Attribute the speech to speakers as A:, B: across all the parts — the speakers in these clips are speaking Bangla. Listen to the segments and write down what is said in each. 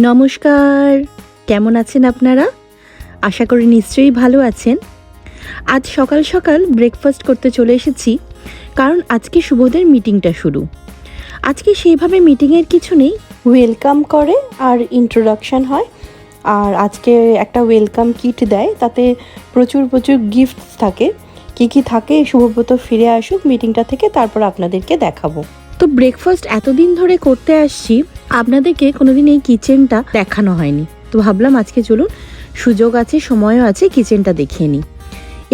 A: নমস্কার। কেমন আছেন আপনারা? আশা করি নিশ্চয়ই ভালো আছেন। আজ সকাল সকাল ব্রেকফাস্ট করতে চলে এসেছি কারণ আজকে শুভদের মিটিংটা শুরু। আজকে সেইভাবে মিটিংয়ের কিছু নেই।
B: ওয়েলকাম করে আর ইন্ট্রোডাকশন হয়। আর আজকে একটা ওয়েলকাম কিট দেয় তাতে প্রচুর প্রচুর গিফটস থাকে। কি কি থাকে শুভব্রত ফিরে আসুক মিটিংটা থেকে তারপর আপনাদেরকে দেখাবো।
A: তো ব্রেকফাস্ট এতদিন ধরে করতে আসছি আপনাদেরকে কোনোদিন এই কিচেনটা দেখানো হয়নি। তো ভাবলাম আজকে চলুন, সুযোগ আছে, সময়ও আছে কিচেনটা দেখিয়ে নিই।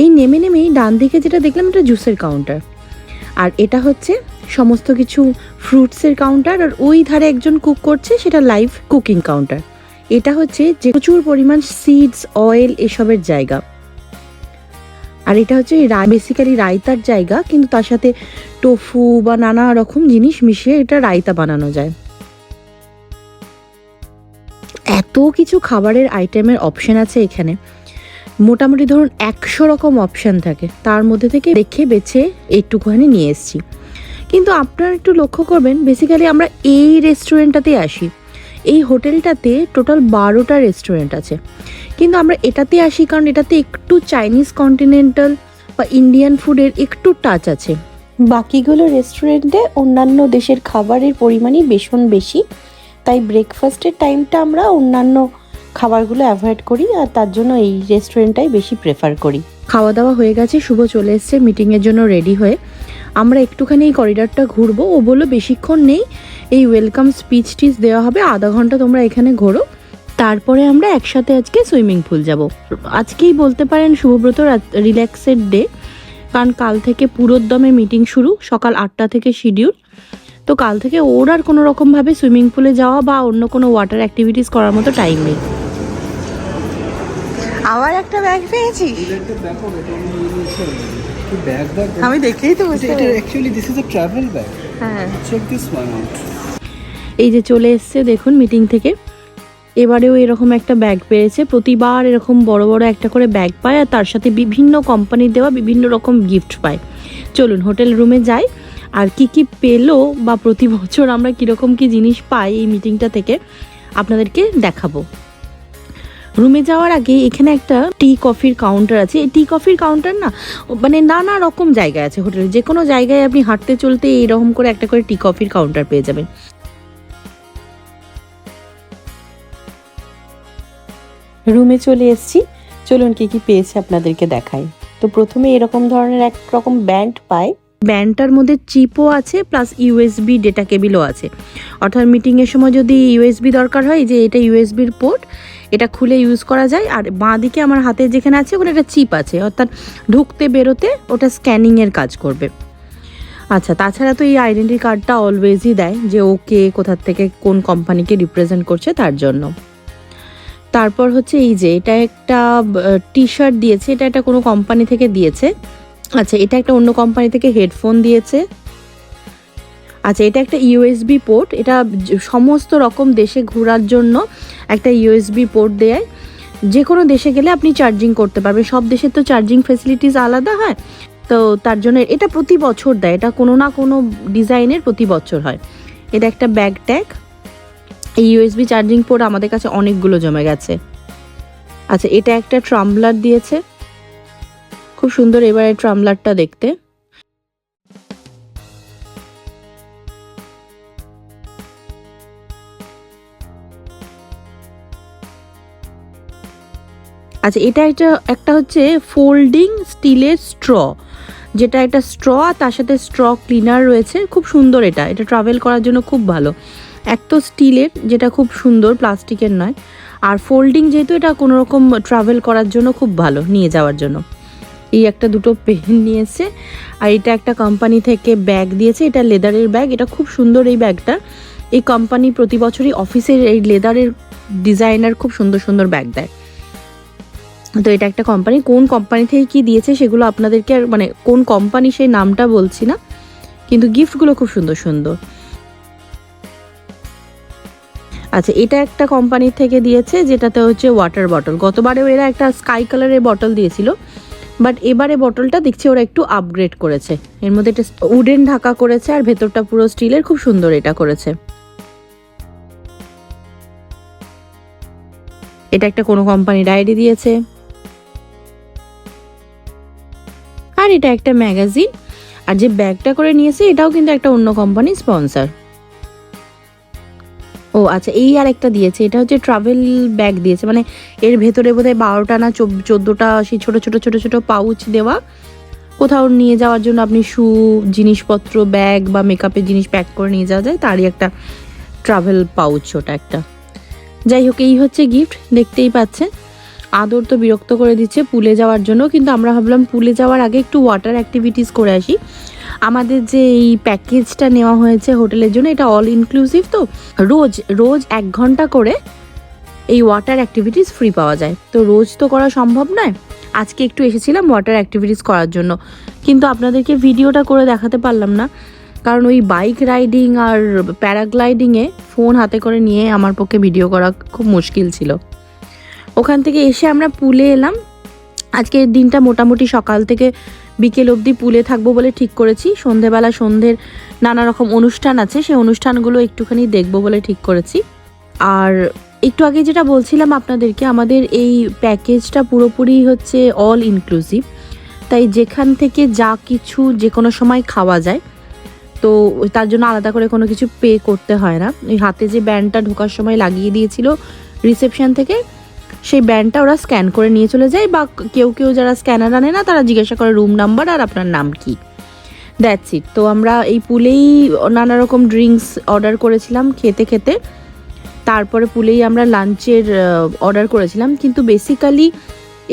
A: এই নেমে নেমেই ডান দিকে যেটা দেখলাম, এটা জুসের কাউন্টার আর এটা হচ্ছে সমস্ত কিছু ফ্রুটসের কাউন্টার আর ওই ধারে একজন কুক করছে, সেটা লাইভ কুকিং কাউন্টার এটা হচ্ছে যে প্রচুর পরিমাণ সিডস অয়েল এসবের জায়গা। আর এটা হচ্ছে বেসিক্যালি রায়তার জায়গা, কিন্তু তার সাথে টোফু বা নানা রকম জিনিস মিশিয়ে এটা রায়তা বানানো যায়। এত কিছু খাবারের আইটেমের অপশন আছে এখানে। মোটামুটি ধরুন একশো রকম অপশান থাকে। তার মধ্যে থেকে দেখে, বেছে, এইটুকুখানি নিয়ে এসেছি। কিন্তু আপনারা একটু লক্ষ্য করবেন বেসিক্যালি আমরা এই রেস্টুরেন্টটাতে আসি। এই হোটেলটাতে টোটাল বারোটা রেস্টুরেন্ট আছে। কিন্তু আমরা এটাতে আসি কারণ এটাতে একটু চাইনিজ কন্টিনেন্টাল বা ইন্ডিয়ান ফুডের একটু টাচ আছে।
B: বাকিগুলো রেস্টুরেন্টে অন্যান্য দেশের খাবারের পরিমাণই ভীষণ বেশি। তাই ব্রেকফাস্টের টাইমটা আমরা অন্যান্য খাবারগুলো অ্যাভয়েড করি আর তার জন্য এই রেস্টুরেন্টটাই বেশি প্রেফার করি।
A: খাওয়া দাওয়া হয়ে গেছে, শুভ চলে এসছে মিটিংয়ের জন্য রেডি হয়ে। আমরা একটুখানি এই করিডরটা ঘুরবো। ও বলল, বেশিক্ষণ নেই, এই ওয়েলকাম স্পিচ টিচ দেওয়া হবে, আধা ঘণ্টা তোমরা এখানে ঘোরো। তারপরে আমরা একসাথে আজকে সুইমিং পুল যাব। আজকেই বলতে পারেন শুভব্রত রিল্যাক্সের ডে কারণ কাল থেকে পুরোদমে মিটিং শুরু, সকাল আটটা থেকে শিডিউল তো কাল থেকে ওর আর কোনো রকমভাবে সুইমিং পুলে যাওয়া বা অন্য কোনো ওয়াটার অ্যাক্টিভিটিস করার মতো টাইম নেই।
C: আবার একটা ব্যাগ পেয়েছি
D: এটা দেখো এটা আমি
C: দেখেই তো বুঝতে
D: এটা actually this is a travel bag
C: হ্যাঁ।
D: চেক দিস ওয়ান আউট
A: এই যে চলে এসছে দেখুন মিটিং থেকে। এবারেও এরকম একটা ব্যাগ পেয়েছে। প্রতিবার এরকম বড় বড় একটা করে ব্যাগ পায় আর তার সাথে বিভিন্ন কোম্পানির দেওয়া বিভিন্ন রকম গিফট পায়। চলুন হোটেল রুমে যাই। আর কি কি পেল বা প্রতি বছর আমরা কীরকম কি জিনিস পাই এই মিটিংটা থেকে আপনাদেরকে দেখাবো। রুমে যাওয়ার আগে এখানে একটা টি কফির কাউন্টার আছে। এই টি কফির কাউন্টার না মানে নানা রকম জায়গায় আছে হোটেলে। যে কোনো জায়গায় আপনি হাঁটতে চলতে এইরকম করে একটা করে টি কফির কাউন্টার পেয়ে যাবেন।
B: রুমে চলে এসেছি। চলুন কি কি পেয়েছে আপনাদেরকে দেখাই। তো প্রথমে এরকম ধরনের এক রকম ব্যান্ড পাই
A: ব্যান্ডটার মধ্যে চিপও আছে প্লাস ইউএসবি ডেটা কেবিলও আছে। অর্থাৎ মিটিংয়ের সময় যদি ইউএসবি দরকার হয় যে এটা ইউএসবির পোর্ট এটা খুলে ইউজ করা যায়। আর বাঁ দিকে আমার হাতে যেখানে আছে, ওখানে একটা চিপ আছে। অর্থাৎ ঢুকতে বেরোতে ওটা স্ক্যানিংয়ের কাজ করবে। আচ্ছা তাছাড়া তো এই আইডেন্টি কার্ডটা অলওয়েজই দেয় যে ওকে কোথার থেকে কোন কোম্পানিকে রিপ্রেজেন্ট করছে তার জন্য। তারপর হচ্ছে এই যে, এটা একটা টি শার্ট দিয়েছে, এটা একটা কোনো কোম্পানি থেকে দিয়েছে। আচ্ছা এটা একটা অন্য কোম্পানি থেকে হেডফোন দিয়েছে। আচ্ছা এটা একটা ইউএসবি পোর্ট এটা সমস্ত রকম দেশে ঘোরার জন্য একটা ইউএসবি পোর্ট দেয়। যে কোনো দেশে গেলে আপনি চার্জিং করতে পারবেন। সব দেশের তো চার্জিং ফেসিলিটিস আলাদা, হয়? তো তার জন্য এটা প্রতি বছর দেয়। এটা কোনো না কোনো ডিজাইনের প্রতি বছর হয়। এটা একটা ব্যাগ ট্যাগ এই ইউএসবি চার্জিং পোর্ট আমাদের কাছে অনেকগুলো জমে গেছে। আচ্ছা এটা একটা ট্রাম্বলার দিয়েছে। খুব সুন্দর এবারে ট্রামলারটা দেখতে। আচ্ছা এটা একটা একটা হচ্ছে ফোল্ডিং স্টিলের স্ট্র যেটা একটা স্ট্র তার সাথে স্ট্র ক্লিনার রয়েছে। খুব সুন্দর এটা এটা ট্রাভেল করার জন্য খুব ভালো। এক তো স্টিলের যেটা খুব সুন্দর প্লাস্টিকের নয়। আর ফোল্ডিং যেহেতু এটা কোনোরকম ট্রাভেল করার জন্য খুব ভালো, নিয়ে যাওয়ার জন্য। এই একটা দুটো পেন নিয়েছে আর এটা একটা কোম্পানি থেকে ব্যাগ দিয়েছে। এটা লেদারের ব্যাগ এটা খুব সুন্দর এই ব্যাগটা এই কোম্পানি প্রতি বছরই অফিসের এই লেদারের ডিজাইনার খুব সুন্দর সুন্দর ব্যাগ দেয়। তো এটা একটা কোম্পানি কোন কোম্পানি থেকে কি দিয়েছে সেগুলো আপনাদেরকে আর মানে কোন কোম্পানি সেই নামটা বলছি না, কিন্তু গিফটগুলো খুব সুন্দর সুন্দর। আচ্ছা এটা একটা কোম্পানি থেকে দিয়েছে, যেটাতে হচ্ছে ওয়াটার বটল গতবারেও এরা একটা স্কাই কালারের বটল দিয়েছিল। বাট এবারে বটলটা দেখছি ওরা একটু আপগ্রেড করেছে। এর মধ্যে একটা উডেন ঢাকা করেছে আর ভেতরটা পুরো স্টিলের খুব সুন্দর এটা করেছে। এটা একটা কোনো কোম্পানি ডায়েরি দিয়েছে। আর এটা একটা ম্যাগাজিন আর যে ব্যাগটা করে নিয়েছে, এটাও কিন্তু একটা অন্য কোম্পানির স্পন্সর আচ্ছা এই আর একটা দিয়েছে, এটা হচ্ছে ট্রাভেল ব্যাগ দিয়েছে মানে এর ভেতরে বোধহয় বারোটা না চোদ্দোটা সেই ছোটো ছোটো ছোটো ছোটো পাউচ দেওয়া। কোথাও নিয়ে যাওয়ার জন্য আপনি শু, জিনিসপত্র ব্যাগ বা মেকআপের জিনিস প্যাক করে নিয়ে যাওয়া যায়, তারই একটা ট্রাভেল পাউচ ওটা একটা। যাই হোক, এই হচ্ছে গিফট দেখতেই পাচ্ছেন। আদর তো বিরক্ত করে দিচ্ছে পুলে যাওয়ার জন্য, কিন্তু আমরা ভাবলাম পুলে যাওয়ার আগে একটু ওয়াটার অ্যাক্টিভিটিস করে আসি। আমাদের যে এই প্যাকেজটা নেওয়া হয়েছে হোটেলের জন্য, এটা অল ইনক্লুসিভ তো, রোজ রোজ এক ঘণ্টা করে এই ওয়াটার অ্যাক্টিভিটিস ফ্রি পাওয়া যায়। তো রোজ তো করা সম্ভব নয়, আজকে একটু এসেছিলাম ওয়াটার অ্যাক্টিভিটিস করার জন্য। কিন্তু আপনাদেরকে ভিডিওটা করে দেখাতে পারলাম না, কারণ ওই বাইক রাইডিং আর প্যারাগ্লাইডিংয়ে ফোন হাতে করে নিয়ে আমার পক্ষে ভিডিও করা খুব মুশকিল ছিল। ওখান থেকে এসে আমরা পুলে এলাম। আজকের দিনটা মোটামুটি সকাল থেকে বিকেল অবধি পুলে থাকব বলে ঠিক করেছি। সন্ধেবেলা সন্ধ্যের নানা রকম অনুষ্ঠান আছে, সেই অনুষ্ঠানগুলো একটুখানি দেখব বলে ঠিক করেছি। আর একটু আগে যেটা বলছিলাম আপনাদেরকে, আমাদের এই প্যাকেজটা পুরোপুরি হচ্ছে অল ইনক্লুসিভ তাই যেখান থেকে যা কিছু যে কোনো সময় খাওয়া যায়, তো তার জন্য আলাদা করে কোনো কিছু পে করতে হয় না। ওই হাতে যে ব্যান্ডটা ঢোকার সময় লাগিয়ে দিয়েছিল রিসেপশন থেকে সেই ব্যান্ডটা ওরা স্ক্যান করে নিয়ে চলে যায় বা কেউ কেউ যারা স্ক্যানার আনে না, তারা জিজ্ঞাসা করে রুম নাম্বার আর আপনার নাম কি। দ্যাটস ইট তো আমরা এই পুলেই নানা রকম ড্রিঙ্কস অর্ডার করেছিলাম খেতে খেতে। তারপরে পুলেই আমরা লাঞ্চের অর্ডার করেছিলাম। কিন্তু বেসিক্যালি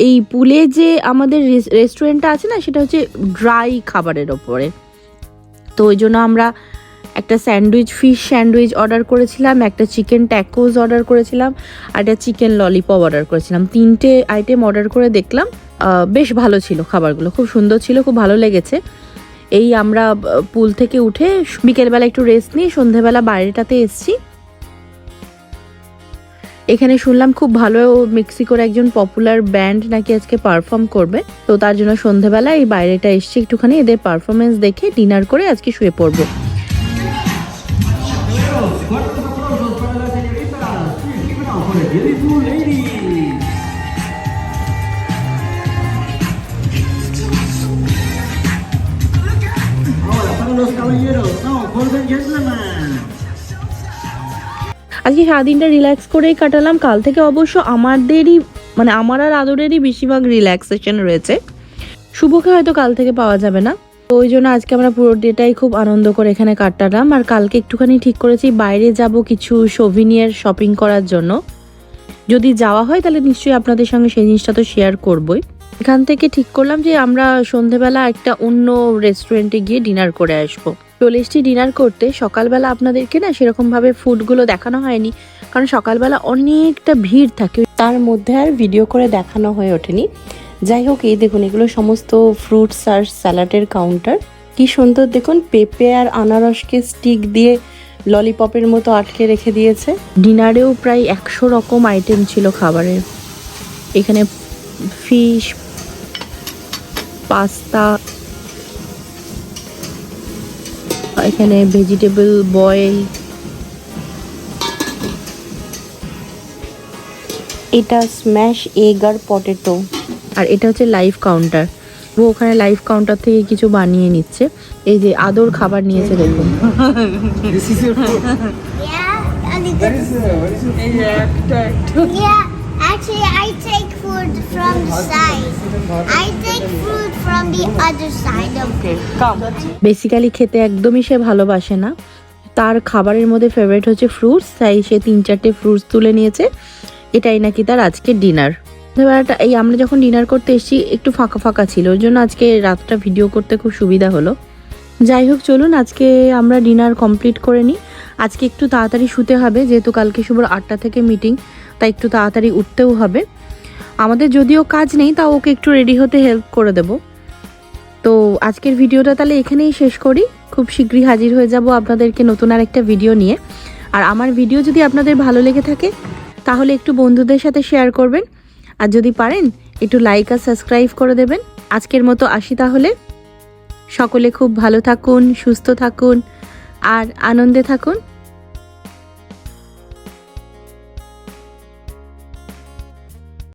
A: এই পুলে যে আমাদের রেস্টুরেন্টটা আছে না, সেটা হচ্ছে ড্রাই খাবারের ওপরে। তো ওই জন্য আমরা একটা স্যান্ডউইচ ফিশ স্যান্ডউইচ অর্ডার করেছিলাম, একটা চিকেন ট্যাকোজ অর্ডার করেছিলাম, আর একটা চিকেন ললিপপ অর্ডার করেছিলাম। তিনটে আইটেম অর্ডার করে দেখলাম বেশ ভালো ছিল খাবারগুলো, খুব সুন্দর ছিল, খুব ভালো লেগেছে। এই আমরা পুল থেকে উঠে বিকেলবেলা একটু রেস্ট নিয়ে সন্ধেবেলা বাইরেটাতে এসছি। এখানে শুনলাম খুব ভালো মেক্সিকোর একজন পপুলার ব্যান্ড নাকি আজকে পারফর্ম করবে। তো তার জন্য সন্ধেবেলা এই বাইরেটা এসছি একটুখানি, এদের পারফরমেন্স দেখে ডিনার করে আজকে শুয়ে পড়ব।
D: Lady. Ahora, para.
A: আজকে সারাদিনটা রিল্যাক্স করেই কাটালাম কাল থেকে অবশ্য আমাদেরই মানে আমার আর আদরেরই বেশিরভাগ রিল্যাক্সেশন রয়েছে শুভকে হয়তো কাল থেকে পাওয়া যাবে না ওই জন্য আজকে আমরা পুরো ডেটাই খুব আনন্দ করে এখানে কাটালাম। আর কালকে একটুখানি ঠিক করেছি, বাইরে যাব কিছু সোভিনিয়ার শপিং করার জন্য। যদি যাওয়া হয় তাহলে নিশ্চয়ই আপনাদের সঙ্গে সেই জিনিসটা তো শেয়ার করবই। এখান থেকে ঠিক করলাম যে আমরা সন্ধেবেলা একটা অন্য রেস্টুরেন্টে গিয়ে ডিনার করে আসব। চলে এসছি ডিনার করতে। সকালবেলা আপনাদেরকে না সেরকমভাবে ফুডগুলো দেখানো হয়নি, কারণ সকালবেলা অনেকটা ভিড় থাকে।
B: তার মধ্যে আর ভিডিও করে দেখানো হয়ে ওঠেনি। যাই হোক এই দেখুন এগুলো সমস্ত ফ্রুটস আর স্যালাডের কাউন্টার কি সুন্দর দেখুন পেঁপে আর আনারসকে স্টিক দিয়ে ললিপপের মতো আটকে রেখে দিয়েছে।
A: ডিনারেও প্রায় একশো রকম আইটেম ছিল খাবারের। এখানে ফিশ পাস্তা এখানে ভেজিটেবল বয়েল
B: এটা স্ম্যাশ এগ আর পটেটো
A: আর এটা হচ্ছে লাইভ কাউন্টার ও ওখানে লাইভ কাউন্টার থেকে কিছু বানিয়ে নিচ্ছে এই যে আদর খাবার নিয়েছে দেখুন
D: This is your food.
C: Yeah, a little.
D: What is, what is your food?
C: Yeah, actually, I take food from the side. I take food from the other side of the
A: basically খেতে একদমই সে ভালোবাসে না তার খাবারের মধ্যে ফেভারিট হচ্ছে ফ্রুটস তাই সে তিন চারটে ফ্রুটস তুলে নিয়েছে এটাই নাকি তার আজকে ডিনার বেলাটা এই আমরা যখন ডিনার করতে এসেছি, একটু ফাঁকা ফাঁকা ছিল। ওই জন্য আজকে রাতটা ভিডিও করতে খুব সুবিধা হলো। যাই হোক, চলুন, আজকে আমরা ডিনার কমপ্লিট করে নিই। আজকে একটু তাড়াতাড়ি শুতে হবে, যেহেতু কালকে শুভর আটটা থেকে মিটিং তাই একটু তাড়াতাড়ি উঠতেও হবে। আমাদের যদিও কাজ নেই, তাও ওকে একটু রেডি হতে হেল্প করে দেবো। তো আজকের ভিডিওটা তাহলে এখানেই শেষ করি। খুব শীঘ্রই হাজির হয়ে যাব আপনাদেরকে নতুন আর একটা ভিডিও নিয়ে। আর আমার ভিডিও যদি আপনাদের ভালো লেগে থাকে, তাহলে একটু বন্ধুদের সাথে শেয়ার করবেন। আর যদি পারেন, একটু লাইক আর সাবস্ক্রাইব করে দেবেন। আজকের মতো আসি তাহলে। সকলে খুব ভালো থাকুন, সুস্থ থাকুন, আর আনন্দে থাকুন।